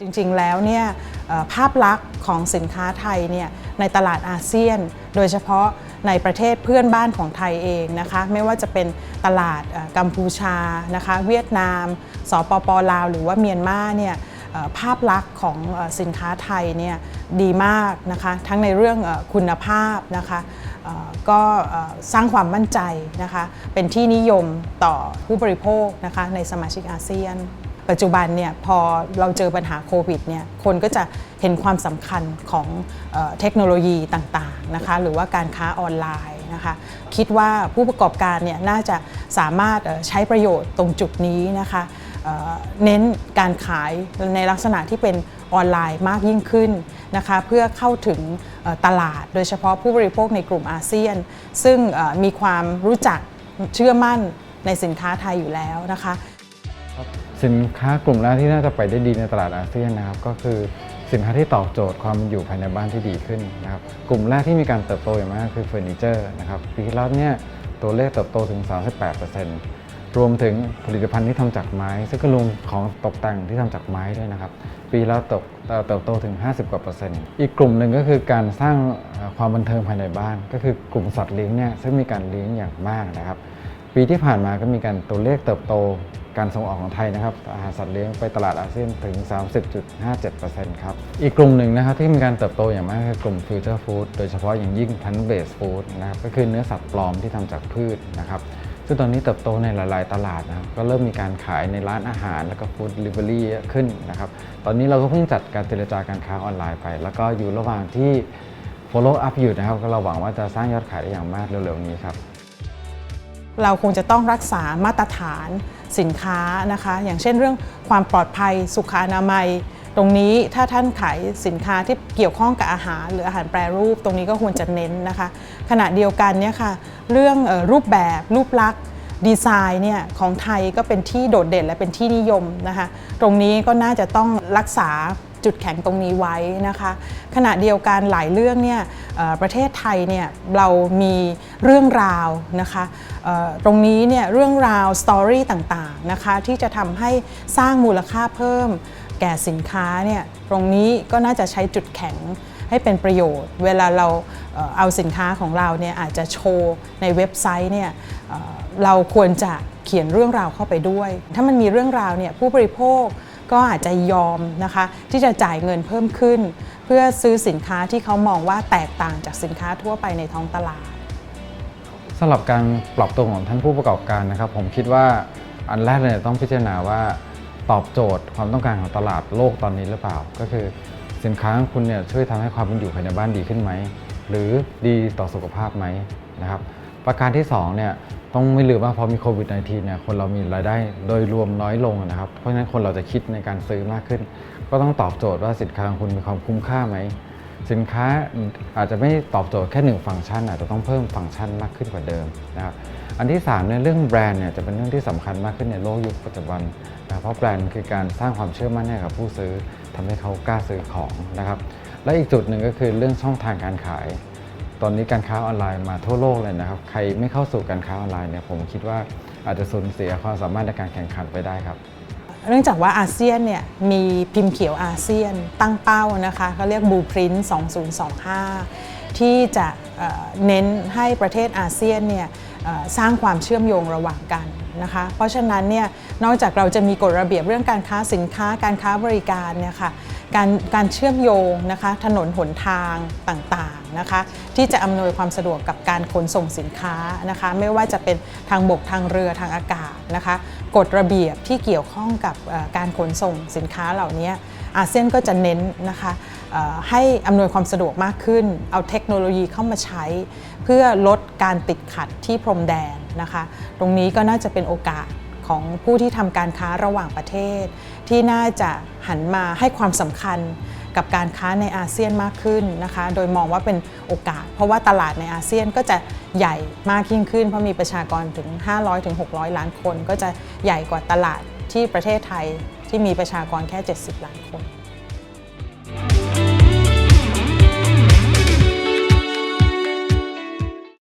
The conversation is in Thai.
จริงๆ แล้วเนี่ยภาพลักษณ์ของสินค้าไทยเนี่ยในตลาดอาเซียน โดยเฉพาะในประเทศเพื่อนบ้านของไทยเองนะคะไม่ว่าจะเป็นตลาดกัมพูชานะคะเวียดนาม สปปลาว หรือว่าเมียนมาเนี่ยภาพลักษณ์ของสินค้าไทยเนี่ยดีมากนะคะทั้งในเรื่องคุณภาพนะคะก็สร้างความมั่นใจนะคะเป็นที่นิยมต่อผู้บริโภคนะคะในสมาชิกอาเซียน ปัจจุบันเนี่ยพอเราเจอปัญหาโควิดเนี่ยคนก็จะเห็นความสำคัญของเทคโนโลยีต่างๆนะคะหรือว่าการค้าออนไลน์นะคะคิดว่าผู้ประกอบการเนี่ยน่าจะสามารถใช้ประโยชน์ตรงจุดนี้นะคะเน้นการขายในลักษณะที่เป็นออนไลน์มากยิ่งขึ้นนะคะเพื่อเข้าถึงตลาดโดยเฉพาะผู้บริโภคในกลุ่มอาเซียน ซึ่งมีความรู้จักเชื่อมั่นในสินค้าไทยอยู่แล้วนะคะ สินค้ากลุ่มแรกที่น่าจะไปได้ดีในตลาดอาเซียนนะครับ ก็คือสินค้าที่ตอบโจทย์ความอยู่ภายในบ้านที่ดีขึ้นนะครับกลุ่มแรกที่มีการเติบโตอย่างมากคือเฟอร์นิเจอร์นะครับปีที่แล้วเนี่ยตัวเลขเติบโตถึง 38%รวมถึงผลิตภัณฑ์ที่ทำจากไม้ ซึ่งก็รวมของตกแต่งที่ทำจากไม้ด้วยนะครับปีแล้วติบเติบโตถึง 50กว่าเปอร์เซ็นต์อีกกลุ่มหนึ่งก็คือการสร้างความบันเทิงภายในบ้าน ก็คือกลุ่มสัตว์เลี้ยงเนี่ยซึ่งมีการเลี้ยงอย่างมากนะครับปีที่ผ่านมาก็มีการตัวเลขเติบโต การส่งออกของไทยนะครับอาหารสัตว์เลี้ยงไปตลาดอาเซียนถึง 30.57%ครับ อีกกลุ่มหนึ่งนะครับที่มีการเติบโตอย่างมากคือกลุ่มฟิวเจอร์ฟู้ดโดยเฉพาะอย่างยิ่งพันเบสฟู้ดนะครับก็คือเนื้อสัตว์ปลอมที่ทำจากพืชนะครับซึ่งตอนนี้เติบโตในหลาย ๆ ตลาดนะครับก็เริ่มมีการขายในร้านอาหารแล้วก็ฟู้ดเดลิเวอรี่ขึ้นนะครับตอนนี้เราก็เพิ่งจัดการเจรจาการค้าออนไลน์ไป แล้วก็อยู่ระหว่างที่ follow up อยู่นะครับก็เราหวังว่าจะสร้างยอดขายได้อย่างมากเร็ว ๆ นี้ครับเราคงจะต้องรักษามาตรฐาน สินค้านะคะ อย่างเช่นเรื่องความปลอดภัยสุขอนามัย ตรงนี้ถ้าท่านขายสินค้าที่เกี่ยวข้องกับอาหาร หรืออาหารแปรรูป ตรงนี้ก็ควรจะเน้นนะคะ ขณะเดียวกันเนี่ยค่ะเรื่องรูปแบบรูปลักษณ์ดีไซน์เนี่ยของไทยก็เป็นที่โดดเด่นและเป็นที่นิยมนะคะ ตรงนี้ก็น่าจะต้องรักษา จุดแข็งตรงนี้ไว้นะคะ ขณะเดียวกันหลายเรื่องเนี่ยประเทศไทยเนี่ยเรามีเรื่องราวนะคะตรงนี้เนี่ยเรื่องราวสตอรี่ต่างๆนะคะที่จะทำให้สร้างมูลค่าเพิ่มแก่สินค้าเนี่ยตรงนี้ก็น่าจะใช้จุดแข็งให้เป็นประโยชน์ เวลาเราเอาสินค้าของเราเนี่ยอาจจะโชว์ในเว็บไซต์เนี่ยเราควรจะเขียนเรื่องราวเข้าไปด้วย ถ้ามันมีเรื่องราวเนี่ยผู้บริโภค ก็อาจจะยอมนะคะที่จะจ่ายเงินเพิ่มขึ้น เพื่อซื้อสินค้าที่เขามองว่าแตกต่างจากสินค้าทั่วไปในท้องตลาดสำหรับการปรับตัวของท่านผู้ประกอบการนะครับ ผมคิดว่าอันแรกเลยต้องพิจารณาว่าตอบโจทย์ความต้องการของตลาดโลกตอนนี้หรือเปล่า ก็คือสินค้าของคุณเนี่ยช่วยทำให้ความเป็นอยู่ภายในบ้านดีขึ้นไหม หรือดีต่อสุขภาพไหมนะครับ ประการที่2เนี่ย ต้องไม่ลืมว่าพอมีโควิด -19 เนี่ยคนเรามีรายได้โดยรวมน้อยลงนะครับ เพราะฉะนั้นคนเราจะคิดในการซื้อมากขึ้น ก็ต้องตอบโจทย์ว่าสินค้าของคุณมีความคุ้มค่าไหม สินค้าอาจจะไม่ตอบโจทย์แค่หนึ่งฟังก์ชันอาจจะต้องเพิ่มฟังก์ชันมากขึ้นกว่าเดิมนะครับอันที่3เนี่ยเรื่องแบรนด์เนี่ยจะเป็นเรื่องที่สำคัญมากขึ้นในโลกยุคปัจจุบันนะเพราะแบรนด์คือการสร้างความเชื่อมั่นให้กับผู้ซื้อทำให้เขากล้าซื้อของนะครับและอีกจุดหนึ่งก็คือเรื่องช่องทางการขาย ตอนนี้การค้าออนไลน์มาทั่วโลกเลยนะครับ ใครไม่เข้าสู่การค้าออนไลน์เนี่ยผมคิดว่าอาจจะสูญเสียความสามารถในการแข่งขันไปได้ครับ เนื่องจากว่าอาเซียนเนี่ยมีพิมพ์เขียวอาเซียนตั้งเป้านะคะเขาเรียกบูพรินต์2025 ที่จะเเน้นให้ประเทศอาเซียนเนี่ยสร้างความเชื่อมโยงระหว่างกันนะคะ เพราะฉะนั้นเนี่ยนอกจากเราจะมีกฎระเบียบเรื่องการค้าสินค้าการค้าบริการเนี่ยค่ะ การการเชื่อมโยงนะคะถนนหนทางต่างๆนะคะที่จะอำนวยความสะดวกกับการขนส่งสินค้านะคะไม่ว่าจะเป็นทางบกทางเรือทางอากาศนะคะกฎระเบียบที่เกี่ยวข้องกับการขนส่งสินค้าเหล่านี้อาเซียนก็จะเน้นนะคะให้อำนวยความสะดวกมากขึ้น เอาเทคโนโลยีเข้ามาใช้ เพื่อลดการติดขัดที่พรมแดนนะคะ ตรงนี้ก็น่าจะเป็นโอกาส ของผู้ที่ทำการค้าระหว่างประเทศ ที่น่าจะหันมาให้ความสำคัญกับการค้าในอาเซียนมากขึ้นนะคะ โดยมองว่าเป็นโอกาส เพราะว่าตลาดในอาเซียนก็จะใหญ่มากยิ่งขึ้น เพราะมีประชากรถึง 500-600 ล้านคน ก็จะใหญ่กว่าตลาดที่ประเทศไทยที่มีประชากรแค่ 70 ล้านคน